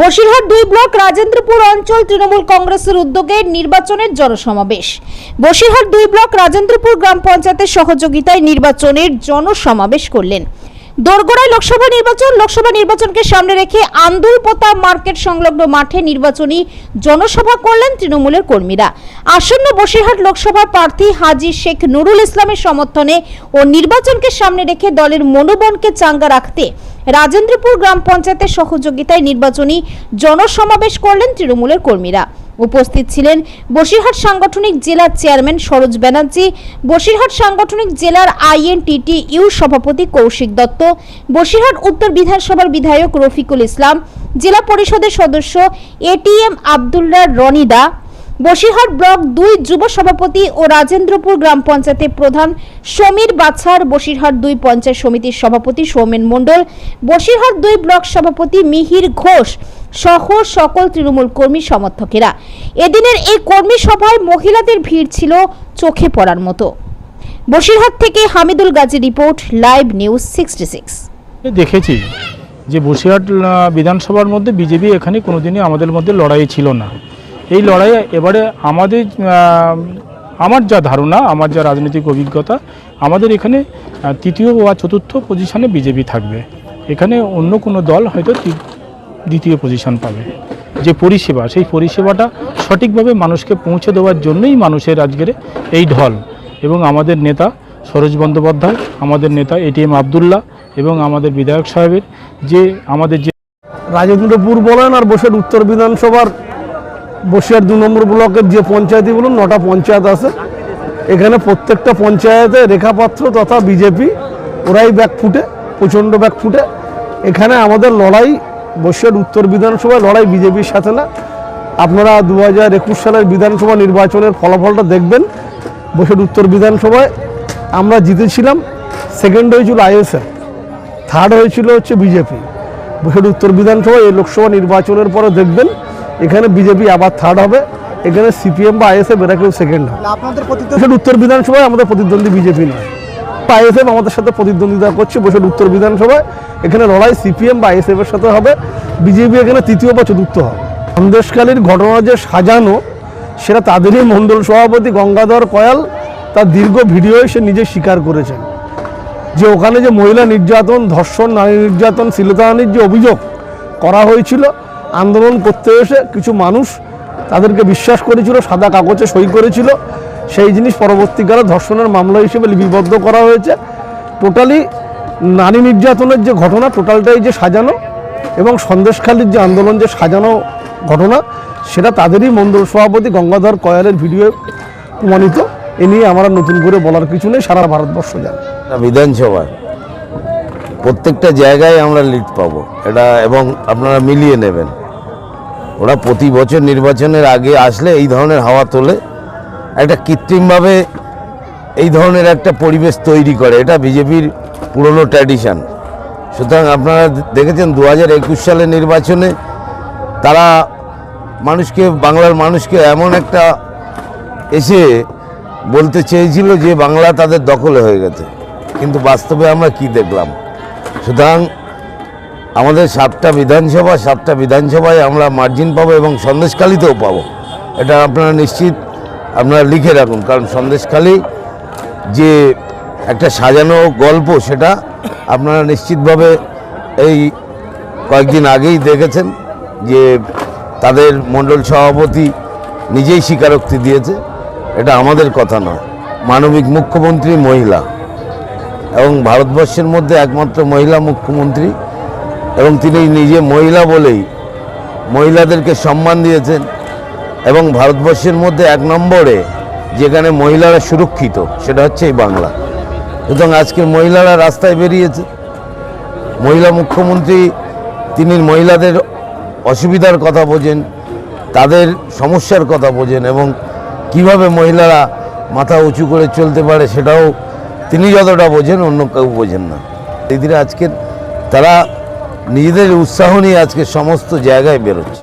বসিরহাট দুই ব্লক রাজেন্দ্রপুর অঞ্চল তৃণমূল কংগ্রেসের উদ্যোগে নির্বাচনের জনসমাবেশ। বসিরহাট দুই ব্লক রাজেন্দ্রপুর গ্রাম পঞ্চায়েতের সহযোগিতায় নির্বাচনের জনসমাবেশ করলেন। দোরগোড়ায় লোকসভা নির্বাচন, লোকসভা নির্বাচনকে সামনে রেখে আন্দুলপোতা মার্কেট সংলগ্ন মাঠে নির্বাচনী জনসভা করলেন তৃণমূলের কর্মীরা। আসন্ন বসিরহাট লোকসভা প্রার্থী হাজি শেখ নুরুল ইসলামের সমর্থনে ও নির্বাচনকে সামনে রেখে দলের মনোবলকে চাঙ্গা রাখতে রাজেন্দ্রপুর গ্রাম পঞ্চায়েতের সহযোগিতায় নির্বাচনী জনসমাবেশ করলেন তৃণমূলের কর্মীরা। উপস্থিত ছিলেন বসিরহাট সাংগঠনিক জেলার চেয়ারম্যান সরোজ ব্যানার্জি, বসিরহাট সাংগঠনিক জেলার আইএনটিটি ইউ সভাপতি কৌশিক দত্ত, বসিরহাট উত্তর বিধানসভার বিধায়ক রফিকুল ইসলাম, জেলা পরিষদের সদস্য এটিএম আবদুল্লাহ রনিদা, বসিরহাট ব্লক দুই যুব সভাপতি ও রাজেন্দ্রপুর গ্রাম পঞ্চায়েতের প্রধান সমীর বাছার, বসিরহাট দুই পঞ্চায়েত সমিতির সভাপতি সৌমেন মণ্ডল, বসিরহাট দুই ব্লক সভাপতি মিহির ঘোষ সহ সকল তৃণমূল কর্মী সমর্থকেরা। এদিনের এই কর্মী সভায় মহিলাদের ভিড় ছিল চোখে পড়ার মতো। বসিরহাট থেকে Hamidul Gazi report, live news sixty six. দেখেছি যে বসিরহাট বিধানসভার মধ্যে বিজেপি এখানে কোনোদিনই আমাদের মধ্যে লড়াই ছিল না। এই লড়াই এবারে আমাদের আমার যা ধারণা, আমার যা রাজনৈতিক অভিজ্ঞতা, আমাদের এখানে তৃতীয় বা চতুর্থ পজিশনে বিজেপি থাকবে। এখানে অন্য কোনো দল হয়তো দ্বিতীয় পজিশন পাবে। যে পরিষেবা, সেই পরিষেবাটা সঠিকভাবে মানুষকে পৌঁছে দেওয়ার জন্যই মানুষের আজকের এই ঢল। এবং আমাদের নেতা সরোজ বন্দ্যোপাধ্যায়, আমাদের নেতা এটিএম আবদুল্লাহ এবং আমাদের বিধায়ক সাহেবের যে আমাদের যে রাজেন্দ্রপুর বলেন আর বসিরহাট উত্তর বিধানসভার বসিরহাট দু নম্বর ব্লকের যে পঞ্চায়েতই বলুন, নটা পঞ্চায়েত আছে। এখানে প্রত্যেকটা পঞ্চায়েতে রেখাপাত্র তথা বিজেপি, ওরাই ব্যাক ফুটে প্রচণ্ড ব্যাক ফুটে এখানে আমাদের লড়াই বসিরহাট উত্তর বিধানসভায় লড়াই বিজেপির সাথে না। আপনারা দু হাজার একুশ সালের বিধানসভা নির্বাচনের ফলাফলটা দেখবেন। বসিরহাট উত্তর বিধানসভায় আমরা জিতেছিলাম সেকেন্ড হয়েছিল আইএসএফ থার্ড হয়েছিল হচ্ছে বিজেপি। বসিরহাট উত্তর বিধানসভা এই লোকসভা নির্বাচনের পরে দেখবেন এখানে বিজেপি আবার থার্ড হবে এখানে সিপিএম বা আইএসএফ এরা কেউ সেকেন্ড হবে। আপনাদের প্রতিদ্বন্দ্বী উত্তর বিধানসভায় আমাদের প্রতিদ্বন্দ্বী বিজেপি নয়। আইএসএফ আমাদের সাথে প্রতিদ্বন্দ্বিতা করছে বসিরহাট উত্তর বিধানসভায়। এখানে লড়াই সিপিএম বা আইএসএফ এর সাথে হবে। বিজেপি এখানে তৃতীয় বা চতুর্থ হবে। সন্দেশকালীর ঘটনা যে সাজানো, সেটা তাদেরই মণ্ডল সভাপতি গঙ্গাধর কয়াল তার দীর্ঘ ভিডিওয়ে সে নিজে স্বীকার করেছেন। যে ওখানে যে মহিলা নির্যাতন, ধর্ষণ, নারী নির্যাতন, শ্লীলতাহানির যে অভিযোগ করা হয়েছিল, আন্দোলন করতে এসে কিছু মানুষ তাদেরকে বিশ্বাস করেছিল, সাদা কাগজে সই করেছিল। সেই জিনিস পরবর্তীকালে ধর্ষণের মামলা হিসেবে লিপিবদ্ধ করা হয়েছে। টোটালি নারী নির্যাতনের যে ঘটনা টোটালটাই যে সাজানো এবং সন্দেশখালীর যে আন্দোলন যে সাজানো ঘটনা, সেটা তাদেরই মন্ডল সভাপতি গঙ্গাধর কয়ালের ভিডিও প্রমাণিত। এ নিয়ে আমরা নতুন করে বলার কিছু নেই, সারা ভারতবর্ষ জানে। বিধানসভায় প্রত্যেকটা জায়গায় আমরা লিড পাবো। এটা এবং আপনারা মিলিয়ে নেবেন। ওরা প্রতি বছর নির্বাচনের আগে আসলে এই ধরনের হাওয়া তোলে। একটা কৃত্রিমভাবে এই ধরনের একটা পরিবেশ তৈরি করে। এটা বিজেপির পুরনো ট্র্যাডিশন সুতরাং আপনারা দেখেছেন দু হাজার একুশ সালের নির্বাচনে তারা মানুষকে, বাংলার মানুষকে এমন একটা এসে বলতে চেয়েছিল যে বাংলা তাদের দখলে হয়ে গেছে। কিন্তু বাস্তবে আমরা কি দেখলাম? সুতরাং আমাদের সাতটা বিধানসভা, সাতটা বিধানসভায় আমরা মার্জিন পাবো এবং সন্দেশখালিতেও পাবো। এটা আপনারা নিশ্চিত আপনারা লিখে রাখুন, কারণ সন্দেশখালি যে একটা সাজানো গল্প সেটা আপনারা নিশ্চিতভাবে এই কয়েকদিন আগেই দেখেছেন যে তাদের মণ্ডল সভাপতি নিজেই স্বীকারোক্তি দিয়েছে, এটা আমাদের কথা নয়। মানবিক মুখ্যমন্ত্রী মহিলা এবং ভারতবর্ষের মধ্যে একমাত্র মহিলা মুখ্যমন্ত্রী এবং তিনি নিজে মহিলা বলেই মহিলাদেরকে সম্মান দিয়েছেন। এবং ভারতবর্ষের মধ্যে এক নম্বরে যেখানে মহিলারা সুরক্ষিত, সেটা হচ্ছে এই বাংলা। সুতরাং আজকের মহিলারা রাস্তায় বেরিয়েছে। মহিলা মুখ্যমন্ত্রী, তিনি মহিলাদের অসুবিধার কথা বোঝেন, তাদের সমস্যার কথা বোঝেন এবং কীভাবে মহিলারা মাথা উঁচু করে চলতে পারে সেটাও তিনি যতটা বোঝেন, অন্য কেউ বোঝেন না। দিদিরা আজকের, তারা নিজেদের উৎসাহ নিয়ে আজকে সমস্ত জায়গায় বেরোচ্ছে।